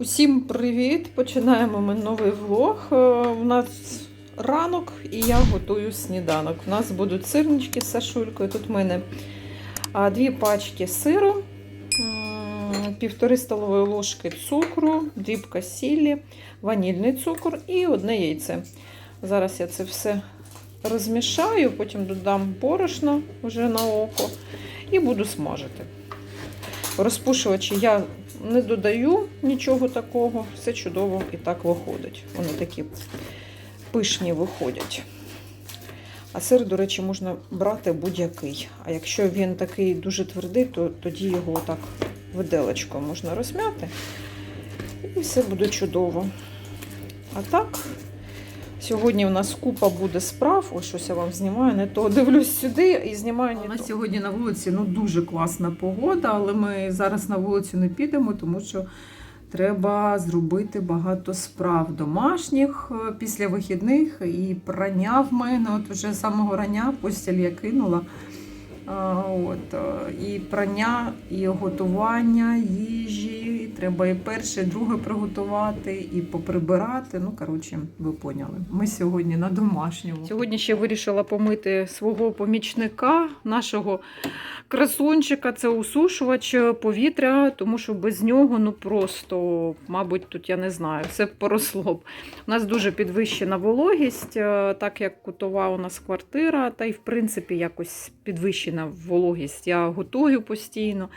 Усім привіт! Починаємо ми новий влог. Е, У нас ранок і я готую сніданок. У нас будуть сирнички з сашулькою. Тут в мене дві пачки сиру, півтори столової ложки цукру, дрібка сілі, ванільний цукор і одне яйце. Зараз я це все розмішаю, потім додам борошно вже на око і буду смажити. Розпушувачі я не додаю нічого такого, все чудово і так виходить. Вони такі пишні виходять. А сир, до речі, можна брати будь-який. А якщо він такий дуже твердий, то тоді його так виделочкою можна розм'яти. І все буде чудово. А так, сьогодні у нас купа буде справ. Ось щось я вам знімаю, не то дивлюсь сюди і знімаю не У нас то. сьогодні на вулиці ну дуже класна погода, але ми зараз на вулицю не підемо, тому що треба зробити багато справ домашніх е, після вихідних і прання в мене. От вже з самого рання постіль я кинула. А, От, е, і прання, і готування їжі. Треба і перше, і друге приготувати, і поприбирати. Ну, коротше, ви поняли. Ми сьогодні на домашньому. Сьогодні ще вирішила помити свого помічника, нашого красунчика. Це усушувач повітря, тому що без нього ну просто, мабуть, тут я не знаю, все поросло б. У нас дуже підвищена вологість, е, так як кутова у нас квартира, та й в принципі якось підвищена вологість. Я готую постійно.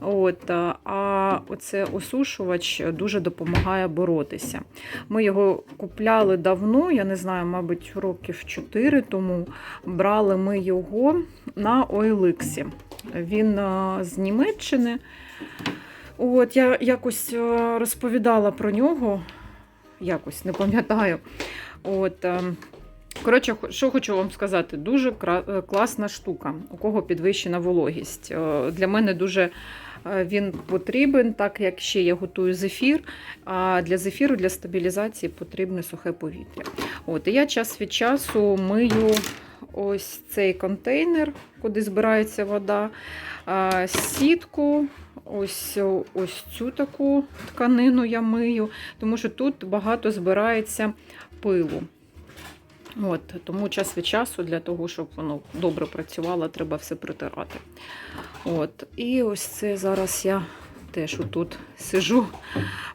От, а оце осушувач дуже допомагає боротися. Ми його купляли давно, я не знаю, мабуть, років 4 тому. Брали ми його на OLX. Він з Німеччини. От, я якось розповідала про нього, якось не пам'ятаю. От, коротше, що хочу вам сказати, дуже е, класна штука, у кого підвищена вологість. Е, Для мене дуже е, він потрібен, так як ще я готую зефір. А для зефіру, для стабілізації потрібне сухе повітря. От, і я час від часу мию ось цей контейнер, куди збирається вода, сітку, ось, ось цю таку тканину я мию, тому що тут багато збирається пилу. От, тому час від часу для того, щоб воно добре працювало, треба все притирати. От, і ось це зараз я теж отут сижу,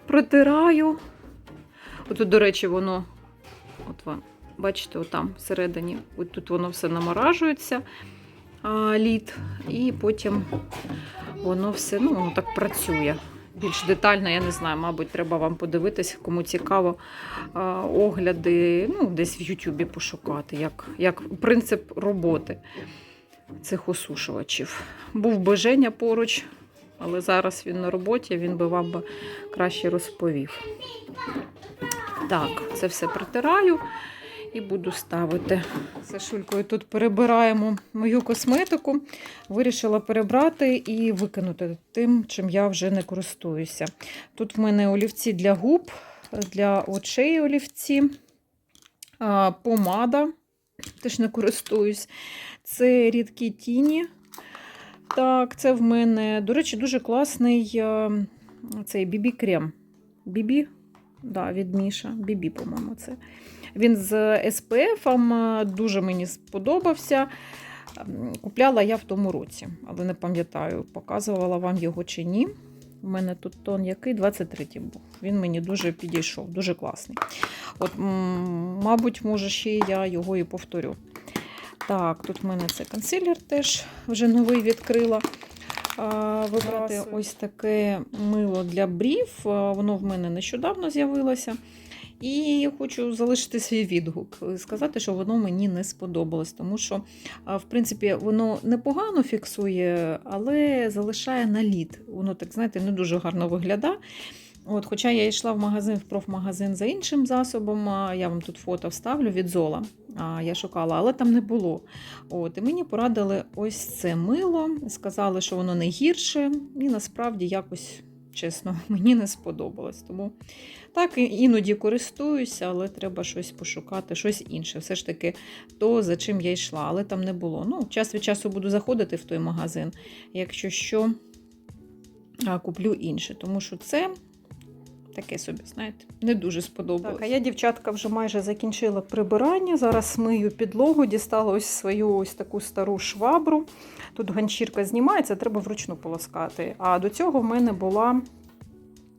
протираю. Отут, до речі, воно, от ви бачите, отам всередині, от тут воно все наморажується, лід, і потім воно все ну, воно так працює. Більш детально, я не знаю, мабуть, треба вам подивитись, кому цікаво огляди, ну, десь в Ютубі пошукати, як, як принцип роботи цих осушувачів. Був би Женя поруч, але зараз він на роботі, він би вам би краще розповів. Так, це все притираю і буду ставити. Сашулькою тут перебираємо мою косметику. Вирішила перебрати і викинути тим, чим я вже не користуюся. Тут в мене олівці для губ, для очей олівці, помада, теж не користуюсь. Це рідкі тіні. Так, це в мене, до речі, дуже класний е, цей бібі-крем. Бібі, да, від Міша. Бібі, по-моєму, це. Він з SPF, е, дуже мені сподобався. Купляла я в тому році, але не пам'ятаю, показувала вам його чи ні. У мене тут тон який 23 був. Він мені дуже підійшов, дуже класний. От, мабуть, може, ще я його і повторю. Так, тут в мене це консилер теж вже новий відкрила. А, Вибрати ось таке мило для брів. Воно в мене нещодавно з'явилося. І хочу залишити свій відгук, сказати, що воно мені не сподобалось, тому що, в принципі, воно непогано фіксує, але залишає наліт. Воно так, знаєте, не дуже гарно виглядає. От, хоча я йшла в магазин, в профмагазин за іншим засобом, я вам тут фото вставлю від зола. Я шукала, але там не було. От, і мені порадили ось це мило. Сказали, що воно не гірше, і насправді якось, чесно, мені не сподобалось. Тому так, іноді користуюся, але треба щось пошукати, щось інше. Все ж таки, то, за чим я йшла, але там не було. Ну, час від часу буду заходити в той магазин, якщо що, куплю інше. Тому що це таке собі, знаєте, не дуже сподобалось. Так, а я, дівчатка, вже майже закінчила прибирання. Зараз мию підлогу, дістала ось свою ось таку стару швабру. Тут ганчірка знімається, треба вручну полоскати. А до цього в мене була.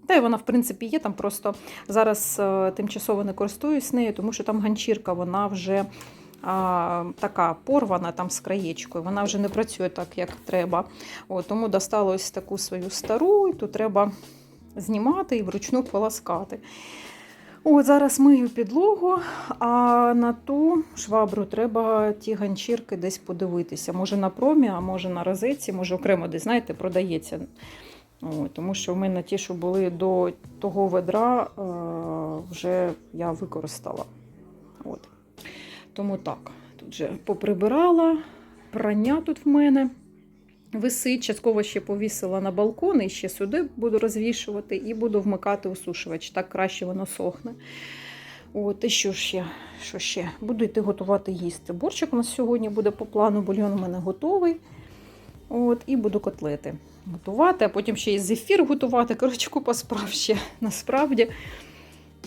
Та й вона, в принципі, є. Там просто зараз е, тимчасово не користуюсь нею, тому що там ганчірка, вона вже а, така порвана там з краєчкою. Вона вже не працює так, як треба. От, тому достала ось таку свою стару, і тут треба знімати і вручну полоскати. От зараз мию підлогу, а на ту швабру треба ті ганчірки десь подивитися. Може на промі, а може на розетці, може окремо десь, знаєте, продається. От, тому що в мене ті, що були до того ведра, е, вже я використала. От. Тому так, тут вже поприбирала, прання тут в мене висить. Частково ще повісила на балкон і ще сюди буду розвішувати і буду вмикати осушувач. Так краще воно сохне. От, і що ще? Що ще? Буду йти готувати їсти. Борщик у нас сьогодні буде по плану, бульйон у мене готовий. От, і буду котлети готувати, а потім ще і зефір готувати. Коротше, купа справ ще насправді.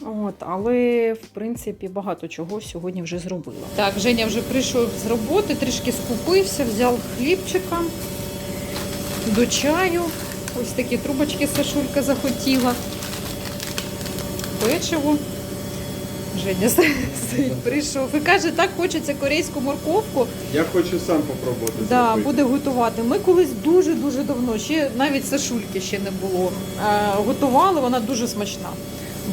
От, але, в принципі, багато чого сьогодні вже зробила. Так, Женя вже прийшов з роботи, трішки скупився, взяв хлібчика до чаю. Ось такі трубочки Сашулька захотіла. Печиво. Женя стоїть, прийшов і каже, так хочеться корейську морковку. Я хочу сам попробувати. Да, буде готувати. Ми колись дуже-дуже давно, ще навіть Сашульки ще не було. Е, готували, вона дуже смачна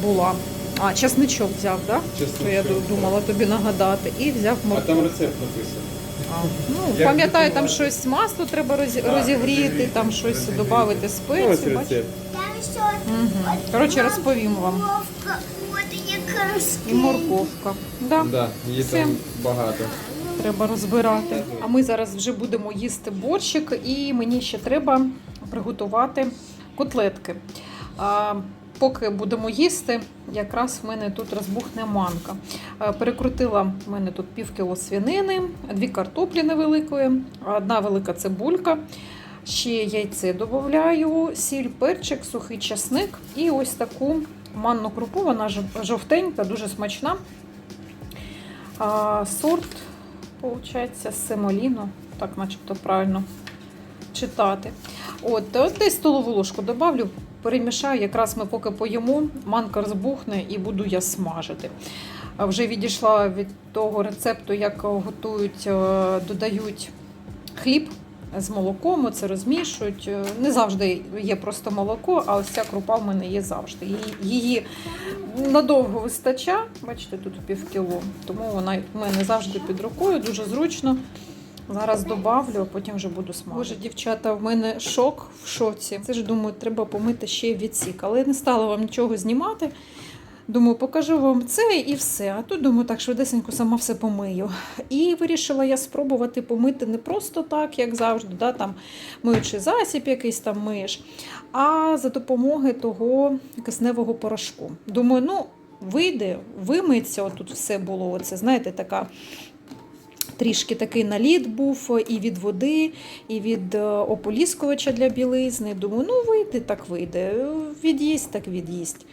була. А, часничок взяв, так? Да? Чесно, То я думала тобі нагадати. І взяв А там рецепт написано. Ну, пам'ятаю, там щось масло треба роз- розігріти, там щось додати Ну, ось бачиш? рецепт. Там що? Мгм. Коротше, розповім вам. Морковка, от якраз. І морковка. Да, Да, її Все. там багато. треба розбирати. А ми зараз вже будемо їсти борщик, і мені ще треба приготувати котлетки. А, поки будемо їсти, якраз в мене тут розбухне манка. Перекрутила в мене тут пів кіло свинини, дві картоплі невеликої, одна велика цибулька. Ще яйце додаю, сіль, перчик, сухий часник і ось таку манну крупу, вона жовтенька, дуже смачна. А, сорт, виходить, семоліно, так начебто правильно читати. От, от десь столову ложку добавлю, перемішаю, якраз ми поки поїмо, манка розбухне і буду я смажити. Вже відійшла від того рецепту, як готують, е, додають хліб з молоком, оце розмішують. Е, Не завжди є просто молоко, а ось ця крупа в мене є завжди. Її надовго вистачає, бачите, тут пів кіло, тому вона в мене завжди під рукою, дуже зручно. Зараз добавлю, а потім вже буду смажити. Боже, дівчата, в мене шок в шоці. Це ж думаю, треба помити ще відсік. Але я не стала вам нічого знімати. Думаю, покажу вам це і все. А тут думаю, так швидесенько сама все помию. І вирішила я спробувати помити не просто так, як завжди, да, там миючий засіб якийсь там миєш, а за допомогою того кисневого порошку. Думаю, ну вийде, вимиється. Отут все було. Оце, знаєте, така. Трішки такий наліт був і від води, і від е, ополіскувача для білизни. Думаю, ну вийде, так вийде. Від'їсть, так від'їсть.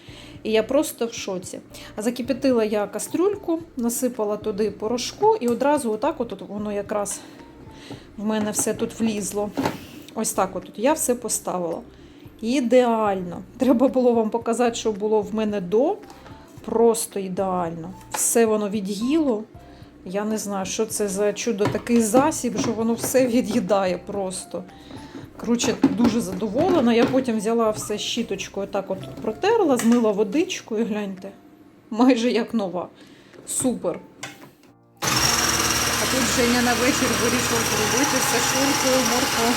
І я просто в шоці. Закипятила я кастрюльку, насипала туди порошку, і одразу отак от воно якраз в мене все тут влізло. Ось так от я все поставила. Ідеально. Треба було вам показати, що було в мене до. Просто ідеально. Все воно від'їло. Я не знаю, що це за чудо такий засіб, що воно все від'їдає просто. Коротше, дуже задоволена. Я потім взяла все щіточкою, так от протерла, змила водичкою, гляньте. Майже як нова. Супер. А тут Женя на вечір вирішив зробити з Сашулькою морку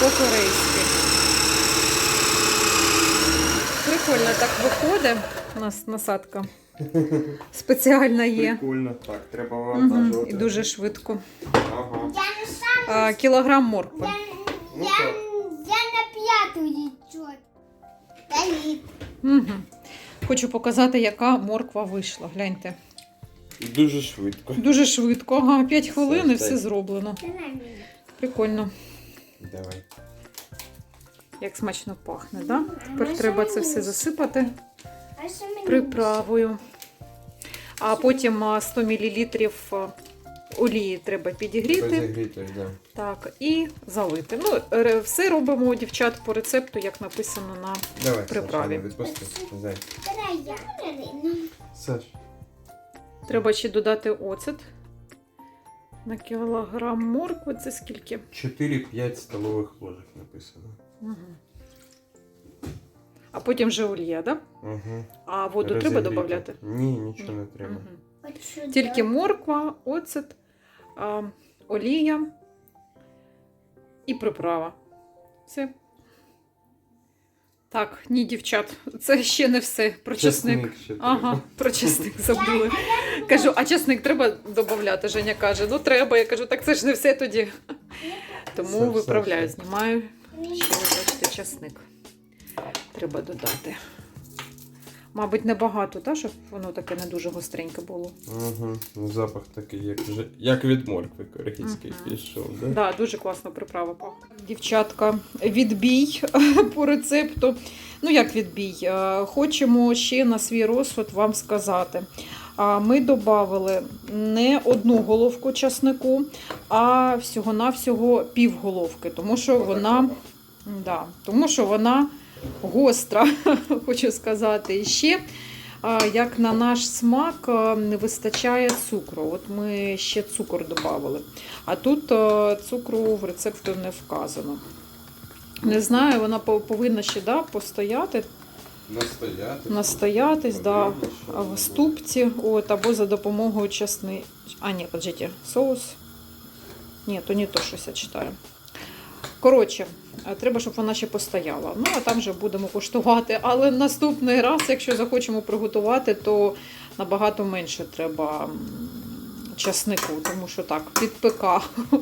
по-корейськи. Прикольно так виходить. У нас насадка спеціальна є. Прикольно. Так, треба Угу. вантажувати. І дуже швидко. Ага. Я не А, кілограм моркви. я, Ну я, я на п'яту. Давид. Угу. Хочу показати, яка морква вийшла. Гляньте. Дуже швидко. Дуже швидко. Ага, 5 хвилин і все. зроблено. Прикольно. Давай. Як смачно пахне, да? Тепер треба це все засипати? Приправою. А потім 100 мл олії треба підігріти. Да. Так, і залити. Ну, все робимо, дівчат, по рецепту, як написано на. Давай, Приправі. Саша, відпусти. Саш. Треба ще додати оцет. На кілограм моркви це скільки? 4-5 столових ложок написано. Угу. А потім вже олія, да? Угу. А воду треба додати? Ні, нічого не треба. Мгм. Тільки морква, оцет, а, олія і приправа. Все. Так, ні, дівчат, це ще не все. Про чесник. ще Ага, про чесник забули. Кажу, а чесник треба додати? Женя каже, ну треба. Я кажу, так це ж не все тоді. Тому Саш, виправляю, Саша. знімаю. Ще ви бачите, чесник. Треба додати. Мабуть, небагато, та, щоб воно таке не дуже гостреньке було. Угу. Запах такий, як, же- як від моркви корейський Мгм. пішов, да? Да, дуже класно приправа. Дівчатка, відбій по рецепту. Ну, як відбій? Е, Хочемо ще на свій розсуд вам сказати. Ми додали не одну головку часнику, а всього-навсього пів головки, тому що вона, да, тому що вона гостра, хочу сказати. І ще, як на наш смак, не вистачає цукру. От ми ще цукор додали. А тут цукру в рецепту не вказано. Не знаю, вона повинна ще да, постояти, Настояти. настоятись да, в ступці от, або за допомогою чесни. А, ні, подождите, соус. Ні, то не то, щось я читаю. Коротше, треба, щоб вона ще постояла. Ну, а там вже будемо куштувати. Але наступний раз, якщо захочемо приготувати, то набагато менше треба часнику, тому що так, підпека.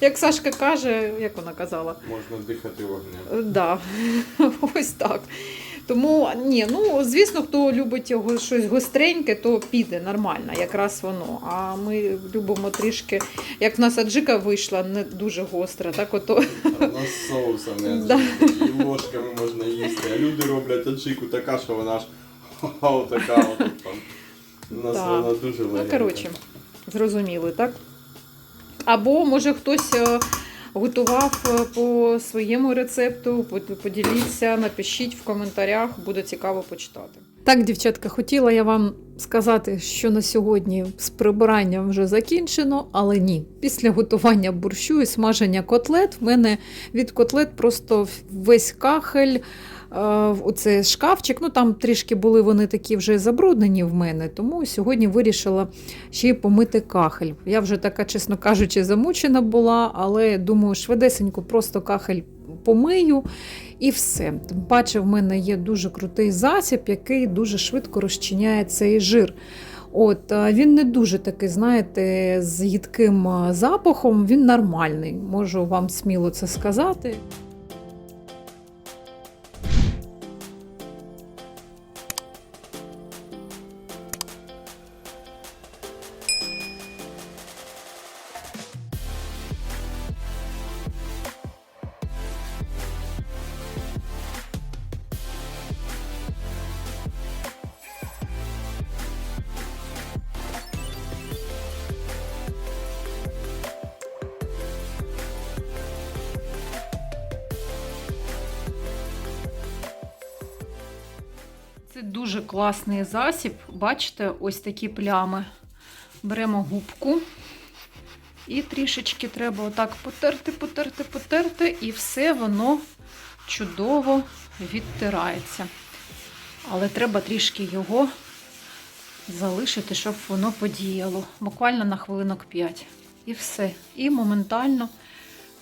Як Сашка каже, як вона казала, Можна дихати вогнем. Так, Да, ось так. Тому ні, ну звісно, хто любить його щось гостреньке, то піде нормально, якраз воно. А ми любимо трішки, як в нас аджика вийшла, не дуже гостра, так ото А в нас соусом Да. і ложками можна їсти. А люди роблять аджику така, що вона ж ха-ха, така. У нас Да. вона дуже легенька. Ну, коротше, зрозуміли, так? Або може хтось е, готував е, по своєму рецепту, под- поділіться, напишіть в коментарях, буде цікаво почитати. Так, дівчатка, хотіла я вам сказати, що на сьогодні з прибиранням вже закінчено, але ні. Після готування борщу і смаження котлет в мене від котлет просто весь кахель. Е, в Оце шкафчик, ну там трішки були вони такі вже забруднені в мене, тому сьогодні вирішила ще й помити кахель. Я вже така, чесно кажучи, замучена була, але думаю, швидесенько просто кахель помию і все. Тим паче, в мене є дуже крутий засіб, який дуже швидко розчиняє цей жир. От, він не дуже такий, знаєте, з їдким запахом, він нормальний. Можу вам сміло це сказати. Дуже класний засіб. Бачите, ось такі плями. Беремо губку і трішечки треба отак потерти, потерти, потерти, і все воно чудово відтирається. Але треба трішки його залишити, щоб воно подіяло. Буквально на хвилинок 5. І все. І моментально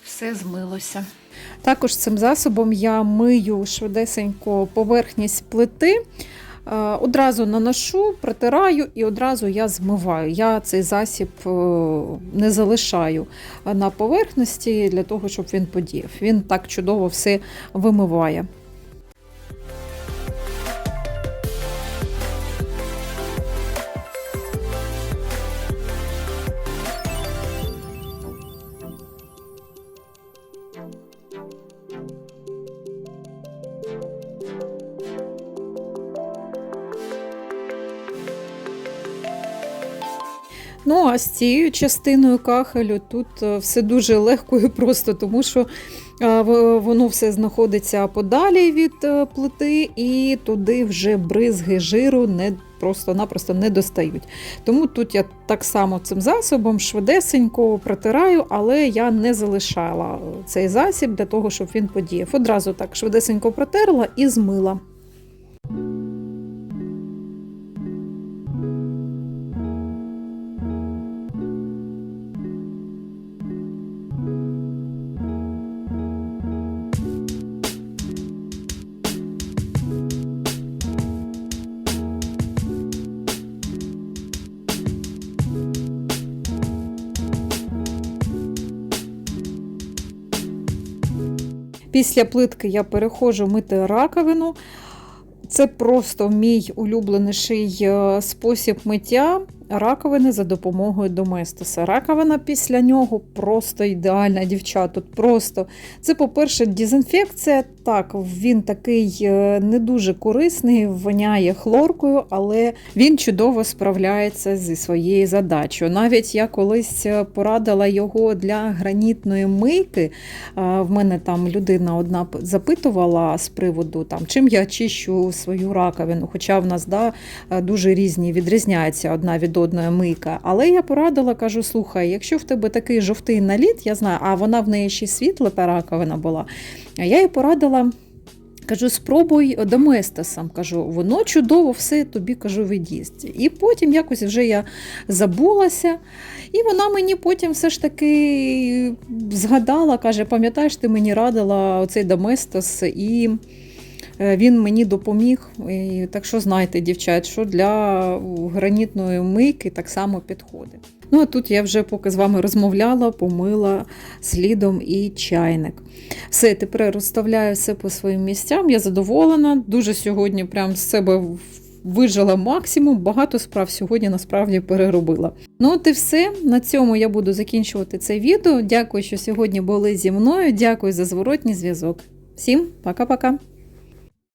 все змилося. Також цим засобом я мию швидесенько поверхність плити. Е, Одразу наношу, протираю і одразу я змиваю. Я цей засіб е, не залишаю на поверхності для того, щоб він подіяв. Він так чудово все вимиває. Ну, а з цією частиною кахелю тут е, все дуже легко і просто, тому що е, воно все знаходиться подалі від е, плити, і туди вже бризги жиру не просто-напросто не достають. Тому тут я так само цим засобом швидесенько протираю, але я не залишала цей засіб для того, щоб він подіяв. Одразу так швидесенько протерла і змила. Після плитки я переходжу мити раковину. Це просто мій улюбленіший е, спосіб миття раковини за допомогою доместоса. Раковина після нього просто ідеальна, дівчат. Тут просто це, по-перше, дезінфекція. Так, він такий е, не дуже корисний, воняє хлоркою, але він чудово справляється зі своєю задачею. Навіть я колись е, порадила його для гранітної мийки. В мене там людина одна запитувала з приводу, там, чим я чищу свою раковину. Хоча в нас да, е, дуже різні відрізняється одна від одної мийка. Але я порадила, кажу: слухай, якщо в тебе такий жовтий наліт, я знаю, а вона в неї ще світла та раковина була. Я їй порадила. Кажу, спробуй доместосом. Кажу, воно чудово все тобі кажу від'їсть. І потім якось вже я забулася, і вона мені потім все ж таки згадала, каже: пам'ятаєш, ти мені радила оцей доместос, і він мені допоміг. І, так що знайте, дівчат, що для гранітної мийки так само підходить. Ну а тут я вже поки з вами розмовляла, помила слідом і чайник. Все, тепер розставляю все по своїм місцям. Я задоволена. Дуже сьогодні прям з себе вижила максимум. Багато справ сьогодні насправді переробила. Ну, от і все. На цьому я буду закінчувати це відео. Дякую, що сьогодні були зі мною. Дякую за зворотній зв'язок. Всім пока-пока.